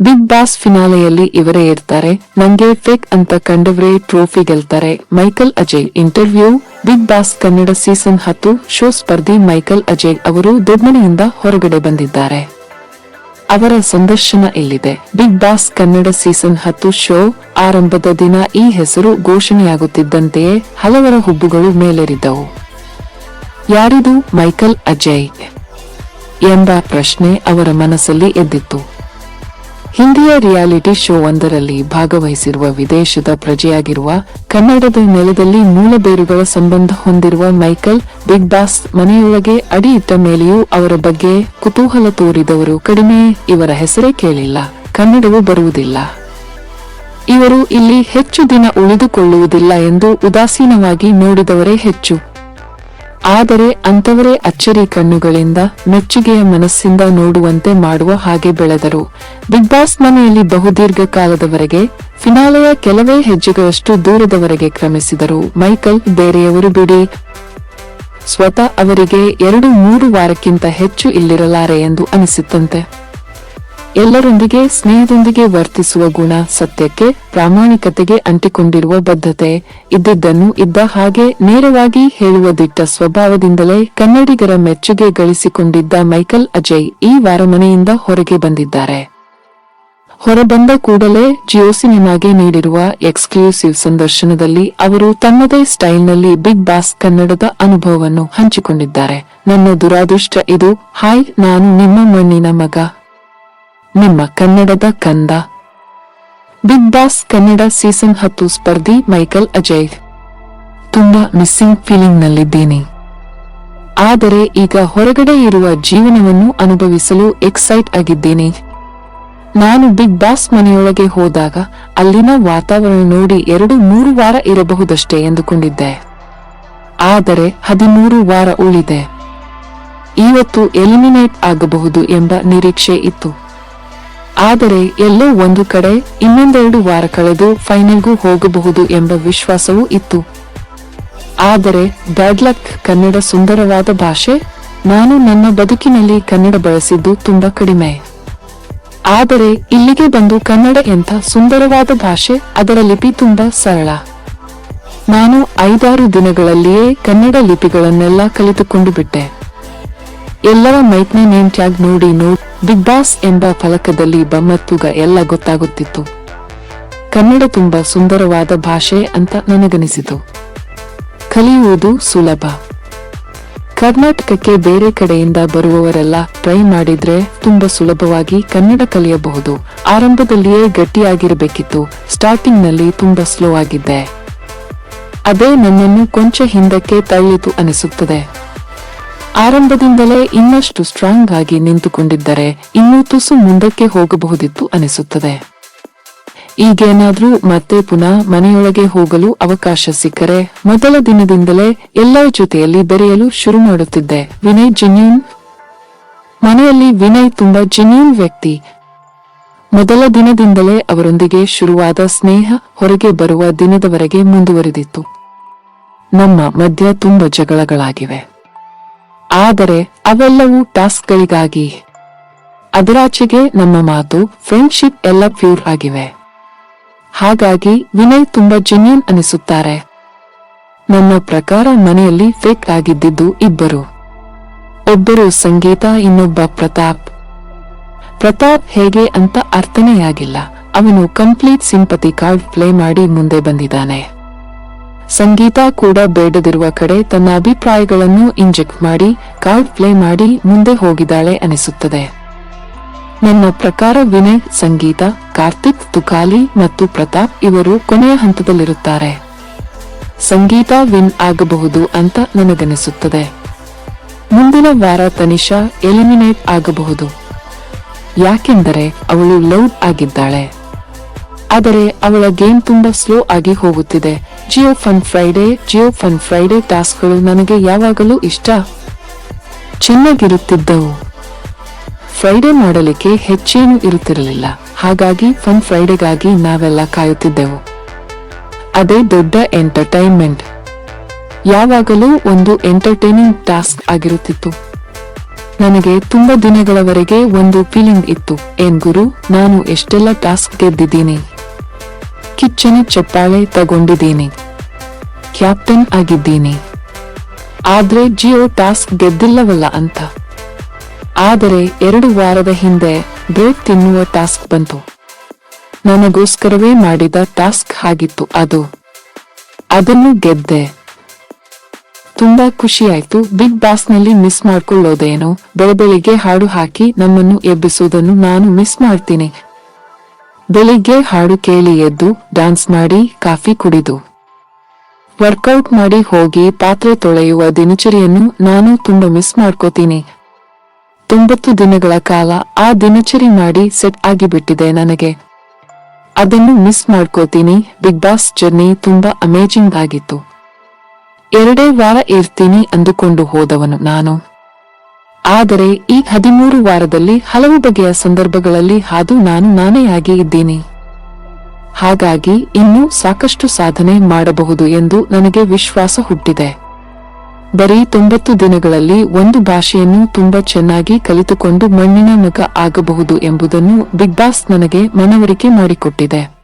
Big boss ಫಿನಾಲೆಯಲ್ಲಿ ಇವರೇ ಇರ್ತಾರೆ. ನಂಗೆ ಫೇಕ್ ಅಂತ ಕಂಡವರೇ ಟ್ರೋಫಿ ಗೆಲ್ತಾರೆ. Michael Ajay interview, Bigg Boss Kannada season ಹತ್ತು ಶೋ ಸ್ಪರ್ಧಿ ಮೈಕಲ್ ಅಜಯ್ ಅವರು ದೊಡ್ಡಮನೆಯಿಂದ ಹೊರಗಡೆ ಬಂದಿದ್ದಾರೆ. ಅವರ ಸಂದರ್ಶನ ಇಲ್ಲಿದೆ ಬಿಗ್ ಬಾಸ್ ಕನ್ನಡ ಸೀಸನ್ ಹತ್ತು ಶೋ ಆರಂಭದ ದಿನ ಈ ಹೆಸರು ಘೋಷಣೆಯಾಗುತ್ತಿದ್ದಂತೆಯೇ ಹಲವರ ಹುಬ್ಬುಗಳು ಮೇಲೇರಿದ್ದವು ಯಾರಿದು ಮೈಕಲ್ ಅಜಯ್? ಎಂಬ ಪ್ರಶ್ನೆ ಅವರ ಮನಸ್ಸಲ್ಲಿ ಎದ್ದಿತ್ತು. ಹಿಂದಿಯ ರಿಯಾಲಿಟಿ ಶೋ ಒಂದರಲ್ಲಿ ಭಾಗವಹಿಸಿರುವ ವಿದೇಶದ ಪ್ರಜೆಯಾಗಿರುವ, ಕನ್ನಡದ ನೆಲದಲ್ಲಿ ಮೂಲಬೇರುಗಳ ಸಂಬಂಧ ಹೊಂದಿರುವ ಮೈಕಲ್ ಬಿಗ್ ಬಾಸ್ ಮನೆಯೊಳಗೆ ಅಡಿ ಇಟ್ಟ ಮೇಲೆಯೂ ಅವರ ಬಗ್ಗೆ ಕುತೂಹಲ ತೋರಿದವರು ಕಡಿಮೆ ಇವರ ಹೆಸರೇ ಕೇಳಿಲ್ಲ, ಕನ್ನಡವೂ ಬರುವುದಿಲ್ಲ. ಇವರು ಇಲ್ಲಿ ಹೆಚ್ಚು ದಿನ ಉಳಿದುಕೊಳ್ಳುವುದಿಲ್ಲ ಎಂದು ಉದಾಸೀನವಾಗಿ ನೋಡಿದವರೇ ಹೆಚ್ಚು. ಆದರೆ ಅಂತವರೇ ಅಚ್ಚರಿ ಕಣ್ಣುಗಳಿಂದ, ಮೆಚ್ಚುಗೆಯ ಮನಸ್ಸಿಂದ ನೋಡುವಂತೆ ಮಾಡುವ ಹಾಗೆ ಬೆಳೆದರು. ಬಿಗ್ ಬಾಸ್ ಮನೆಯಲ್ಲಿ ಬಹುದೀರ್ಘ ಕಾಲದವರೆಗೆ, ಫಿನಾಲೆಯ ಕೆಲವೇ ಹೆಜ್ಜೆಗಳಷ್ಟು ದೂರದವರೆಗೆ ಕ್ರಮಿಸಿದರು. ಮೈಕಲ್, ಬೇರೆಯವರು ಬಿಡಿ. ಸ್ವತಃ ಅವರಿಗೆ ಎರಡು ಮೂರು ವಾರಕ್ಕಿಂತ ಹೆಚ್ಚು ಇಲ್ಲಿರಲಾರೆ ಎಂದು ಅನಿಸಿತ್ತಂತೆ. ಎಲ್ಲರೊಂದಿಗೆ ಸ್ನೇಹದೊಂದಿಗೆ ವರ್ತಿಸುವ ಗುಣ ಸತ್ಯಕ್ಕೆ ಪ್ರಾಮಾಣಿಕತೆಗೆ ಅಂಟಿಕೊಂಡಿರುವ ಬದ್ಧತೆ. ಇದ್ದಿದ್ದನ್ನು ಇದ್ದ ಹಾಗೆ ನೇರವಾಗಿ ಹೇಳುವ ದಿಟ್ಟ ಸ್ವಭಾವದಿಂದಲೇ ಕನ್ನಡಿಗರ ಮೆಚ್ಚುಗೆ ಗಳಿಸಿಕೊಂಡಿದ್ದ ಮೈಕಲ್ ಅಜಯ್ ಈ ವಾರ ಮನೆಯಿಂದ ಹೊರಗೆ ಬಂದಿದ್ದಾರೆ. ಹೊರಬಂದ ಕೂಡಲೇ ಜಿಯೋ ಸಿನಿಮಾಗೆ ನೀಡಿರುವ ಎಕ್ಸ್ಕ್ಲೂಸಿವ್ ಸಂದರ್ಶನದಲ್ಲಿ ಅವರು ತಮ್ಮದೇ ಸ್ಟೈಲ್ನಲ್ಲಿ ಬಿಗ್ ಬಾಸ್ ಕನ್ನಡದ ಅನುಭವವನ್ನು ಹಂಚಿಕೊಂಡಿದ್ದಾರೆ. ನನ್ನ ದುರಾದೃಷ್ಟ ಇದು. ಹಾಯ್, ನಾನು ನಿಮ್ಮ ಮಣ್ಣಿನ ಮಗ. ನಿಮ್ಮ ಕನ್ನಡದ ಕಂದ. ಬಿಗ್ ಬಾಸ್ ಕನ್ನಡ ಸೀಸನ್ ಹತ್ತು ಸ್ಪರ್ಧಿ ಮೈಕಲ್ ಅಜಯ್. ತುಂಬಾ ಮಿಸ್ಸಿಂಗ್ ಫೀಲಿಂಗ್ ನಲ್ಲಿದ್ದೀನಿ ಆದರೆ ಈಗ ಹೊರಗಡೆ ಇರುವ ಜೀವನವನ್ನು ಅನುಭವಿಸಲು ಎಕ್ಸೈಟ್ ಆಗಿದ್ದೇನೆ. ನಾನು ಬಿಗ್ ಬಾಸ್ ಮನೆಯೊಳಗೆ ಹೋದಾಗ ಅಲ್ಲಿನ ವಾತಾವರಣ ನೋಡಿ ಎರಡು ಮೂರು ವಾರ ಇರಬಹುದಷ್ಟೇ ಎಂದುಕೊಂಡಿದ್ದೆ. ಆದರೆ ಹದಿಮೂರು ವಾರ ಉಳಿದೆ. ಇವತ್ತು ಎಲಿಮಿನೇಟ್ ಆಗಬಹುದು ಎಂಬ ನಿರೀಕ್ಷೆ ಇತ್ತು. ಆದರೆ ಎಲ್ಲೋ ಒಂದು ಕಡೆ ಇನ್ನೊಂದೆರಡು ವಾರ ಕಳೆದು ಫೈನಲ್ಗೂ ಹೋಗಬಹುದು ಎಂಬ ವಿಶ್ವಾಸವೂ ಇತ್ತು. ಆದರೆ ಬ್ಯಾಡ್ ಲಕ್ ಕನ್ನಡ ಸುಂದರವಾದ ಭಾಷೆ, ನಾನು ನನ್ನ ಬದುಕಿನಲ್ಲಿ ಕನ್ನಡ ಬಳಸಿದ್ದು ತುಂಬಾ ಕಡಿಮೆ. ಆದರೆ ಇಲ್ಲಿಗೆ ಬಂದು ಕನ್ನಡ ಎಂಥ ಸುಂದರವಾದ ಭಾಷೆ, ಅದರ ಲಿಪಿ ತುಂಬಾ ಸರಳ. ನಾನು ಐದಾರು ದಿನಗಳಲ್ಲಿಯೇ ಕನ್ನಡ ಲಿಪಿಗಳನ್ನೆಲ್ಲ ಕಲಿತುಕೊಂಡು ಬಿಟ್ಟೆ. ಎಲ್ಲರ ಮೈತ್ನಿ ನೇಮ್ ಟ್ಯಾಗ್ ನೋಡಿ ನೋಡ್ ಬಿಗ್ ಬಾಸ್ ಎಂಬ ಫಲಕದಲ್ಲಿ ಬಮ್ಮತ್ತುಗ ಎಲ್ಲ ಗೊತ್ತಾಗುತ್ತಿತ್ತು. ಕನ್ನಡ ತುಂಬಾ ಸುಂದರವಾದ ಭಾಷೆ ಅಂತ ನನಗನಿಸಿತು. ಕಲಿಯುವುದು ಸುಲಭ. ಕರ್ನಾಟಕಕ್ಕೆ ಬೇರೆ ಕಡೆಯಿಂದ ಬರುವವರೆಲ್ಲ ಟ್ರೈ ಮಾಡಿದ್ರೆ ತುಂಬಾ ಸುಲಭವಾಗಿ ಕನ್ನಡ ಕಲಿಯಬಹುದು. ಆರಂಭದಲ್ಲಿಯೇ ಗಟ್ಟಿಯಾಗಿರಬೇಕಿತ್ತು. ಸ್ಟಾರ್ಟಿಂಗ್ನಲ್ಲಿ ತುಂಬಾ ಸ್ಲೋ ಆಗಿದ್ದೆ. ಅದೇ ನನ್ನನ್ನು ಕೊಂಚ ಹಿಂದಕ್ಕೆ ತಳ್ಳಿತು ಅನಿಸುತ್ತದೆ. ಆರಂಭದಿಂದಲೇ ಇನ್ನಷ್ಟು ಸ್ಟ್ರಾಂಗ್ ಆಗಿ ನಿಂತುಕೊಂಡಿದ್ದರೆ ಇನ್ನೂ ತುಸು ಮುಂದಕ್ಕೆ ಹೋಗಬಹುದಿತ್ತು ಅನಿಸುತ್ತದೆ. ಈಗೇನಾದ್ರೂ ಮತ್ತೆ ಪುನಃ ಮನೆಯೊಳಗೆ ಹೋಗಲು ಅವಕಾಶ ಸಿಕ್ಕರೆ ಮೊದಲ ದಿನದಿಂದಲೇ ಎಲ್ಲರ ಜೊತೆಯಲ್ಲಿ ಬೆರೆಯಲು ಶುರು ಮಾಡುತ್ತಿದ್ದೆ. ವಿನಯ್ ಜೆನ್ಯೂನ್ ಮನೆಯಲ್ಲಿ ವಿನಯ್ ತುಂಬಾ ಜೆನ್ಯೂನ್ ವ್ಯಕ್ತಿ. ಮೊದಲ ದಿನದಿಂದಲೇ ಅವರೊಂದಿಗೆ ಶುರುವಾದ ಸ್ನೇಹ ಹೊರಗೆ ಬರುವ ದಿನದವರೆಗೆ ಮುಂದುವರೆದಿತ್ತು. ನಮ್ಮ ಮಧ್ಯ ತುಂಬ ಜಗಳಗಳಾಗಿವೆ. ಆದರೆ ಅವೆಲ್ಲವೂ ಟಾಸ್ಕ್ಗಳಿಗಾಗಿ. ಅದರಾಚೆಗೆ ನಮ್ಮ ಮಾತು ಫ್ರೆಂಡ್ಶಿಪ್ ಎಲ್ಲ ಪ್ಯೂರ್ ಆಗಿವೆ. ಹಾಗಾಗಿ ವಿನಯ್ ತುಂಬಾ ಜೆನ್ಯೂನ್ ಅನಿಸುತ್ತಾರೆ. ನನ್ನ ಪ್ರಕಾರ ಮನೆಯಲ್ಲಿ ಫೇಕ್ ಆಗಿದ್ದಿದ್ದು ಇಬ್ಬರು. ಒಬ್ಬರು ಸಂಗೀತ, ಇನ್ನೊಬ್ಬ ಪ್ರತಾಪ್. ಪ್ರತಾಪ್ ಹೇಗೆ ಅಂತ ಅರ್ಥನೇ ಆಗಿಲ್ಲ. ಅವನು ಕಂಪ್ಲೀಟ್ ಸಿಂಪತಿ ಕಾರ್ಡ್ ಪ್ಲೇ ಮಾಡಿ ಮುಂದೆ ಬಂದಿದ್ದಾನೆ. ಸಂಗೀತ ಕೂಡ ಬೇಡದಿರುವ ಕಡೆ ತನ್ನ ಅಭಿಪ್ರಾಯಗಳನ್ನು ಇಂಜೆಕ್ಟ್ ಮಾಡಿ, ಕಾರ್ಡ್ ಪ್ಲೇ ಮಾಡಿ ಮುಂದೆ ಹೋಗಿದ್ದಾಳೆ ಅನಿಸುತ್ತದೆ. ನನ್ನ ಪ್ರಕಾರ ವಿನಯ್, ಸಂಗೀತ, ಕಾರ್ತಿಕ್, ತುಕಾಲಿ ಮತ್ತು ಪ್ರತಾಪ್ ಇವರು ಕೊನೆಯ ಹಂತದಲ್ಲಿರುತ್ತಾರೆ. ಸಂಗೀತ ವಿನ್ ಆಗಬಹುದು ಅಂತ ನನಗನಿಸುತ್ತದೆ ಮುಂದಿನ ವಾರ ತನಿಷಾ ಎಲಿಮಿನೇಟ್ ಆಗಬಹುದು. ಯಾಕೆಂದರೆ ಅವಳು ಲೌಡ್ ಆಗಿದ್ದಾಳೆ. ಆದರೆ ಅವಳ ಗೇಮ್ ತುಂಬಾ ಸ್ಲೋ ಆಗಿ ಹೋಗುತ್ತಿದೆ. Jio fun Friday Jio fun Friday ಟಾಸ್ಕ್ಗಳು ನನಗೆ ಯಾವಾಗಲೂ ಇಷ್ಟ. ಚೆನ್ನಾಗಿರುತ್ತಿದ್ದವು. ಫ್ರೈಡೆ ಮಾಡಲಿಕ್ಕೆ ಹೆಚ್ಚೇನು ಇರುತ್ತಿರಲಿಲ್ಲ. ಹಾಗಾಗಿ ಫನ್ ಫ್ರೈಡೆಗಾಗಿ ನಾವೆಲ್ಲ ಕಾಯುತ್ತಿದ್ದೆವು. ಅದೇ ದೊಡ್ಡ ಎಂಟರ್ಟೈನ್ಮೆಂಟ್ ಯಾವಾಗಲೂ ಒಂದು ಎಂಟರ್ಟೈನಿಂಗ್ ಟಾಸ್ಕ್ ಆಗಿರುತ್ತಿತ್ತು. ನನಗೆ ತುಂಬಾ ದಿನಗಳವರೆಗೆ ಒಂದು ಫೀಲಿಂಗ್ ಇತ್ತು. ಏನ್ ಗುರು, ನಾನು ಎಷ್ಟೆಲ್ಲ ಟಾಸ್ಕ್ ಗೆದ್ದಿದ್ದೀನಿ. ಕಿಚ್ಚನ ಚಪ್ಪಾಳೆ ತಗೊಂಡಿದ್ದೀನಿ. ಕ್ಯಾಪ್ಟನ್ ಆಗಿದ್ದೀನಿ. ಆದ್ರೆ ಜಿಯೋ ಟಾಸ್ಕ್ ಗೆದ್ದಿಲ್ಲವಲ್ಲ ಅಂತ. ಆದರೆ ಎರಡು ವಾರದ ಹಿಂದೆ ಬ್ರೇಕ್ ತಿನ್ನುವ ಟಾಸ್ಕ್ ಬಂತು. ನನಗೋಸ್ಕರವೇ ಮಾಡಿದ ಟಾಸ್ಕ್ ಆಗಿತ್ತು ಅದು. ಅದನ್ನು ಗೆದ್ದೆ. ತುಂಬಾ ಖುಷಿಯಾಯ್ತು. Big ಬಾಸ್ನಲ್ಲಿ miss ಮಾಡ್ಕೊಳ್ಳೋದೇನೋ. ಬೆಳಬೆಳಿಗ್ಗೆ ಹಾಡು ಹಾಕಿ ನಮ್ಮನ್ನು ಎಬ್ಬಿಸುವುದನ್ನು ನಾನು ಮಿಸ್ ಮಾಡ್ತೀನಿ. ಬೆಳಿಗ್ಗೆ ಹಾಡು ಕೇಳಿ ಎದ್ದು ಡ್ಯಾನ್ಸ್ ಮಾಡಿ ಕಾಫಿ ಕುಡಿದು. ವರ್ಕೌಟ್ ಮಾಡಿ ಹೋಗಿ ಪಾತ್ರೆ ತೊಳೆಯುವ ದಿನಚರಿಯನ್ನು ನಾನು ತುಂಬ ಮಿಸ್ ಮಾಡ್ಕೋತೀನಿ. ತೊಂಬತ್ತು ದಿನಗಳ ಕಾಲ ಆ ದಿನಚರಿ ಮಾಡಿ ಸೆಟ್ ಆಗಿಬಿಟ್ಟಿದೆ ನನಗೆ. ಅದನ್ನು ಮಿಸ್ ಮಾಡ್ಕೋತೀನಿ. ಬಿಗ್ ಬಾಸ್ ಜರ್ನಿ ತುಂಬಾ ಅಮೇಜಿಂಗ್ ಆಗಿತ್ತು. ಎರಡೇ ವಾರ ಇರ್ತೀನಿ ಅಂದುಕೊಂಡು ಹೋದವನು ನಾನು. ಆದರೆ ಈ ಹದಿಮೂರು ವಾರದಲ್ಲಿ ಹಲವು ಬಗೆಯ ಸಂದರ್ಭಗಳಲ್ಲಿ ಹಾದು ನಾನು ನಾನೇ ಆಗಿ ಇದ್ದೀನಿ. ಹಾಗಾಗಿ ಇನ್ನೂ ಸಾಕಷ್ಟು ಸಾಧನೆ ಮಾಡಬಹುದು ಎಂದು ನನಗೆ ವಿಶ್ವಾಸ ಹುಟ್ಟಿದೆ. ಬರೀ ತೊಂಬತ್ತು ದಿನಗಳಲ್ಲಿ ಒಂದು ಭಾಷೆಯನ್ನು ತುಂಬಾ ಚೆನ್ನಾಗಿ ಕಲಿತುಕೊಂಡು ಮಣ್ಣಿನ ಮಗ ಆಗಬಹುದು ಎಂಬುದನ್ನು ಬಿಗ್ ಬಾಸ್ ನನಗೆ ಮನವರಿಕೆ ಮಾಡಿಕೊಟ್ಟಿದೆ.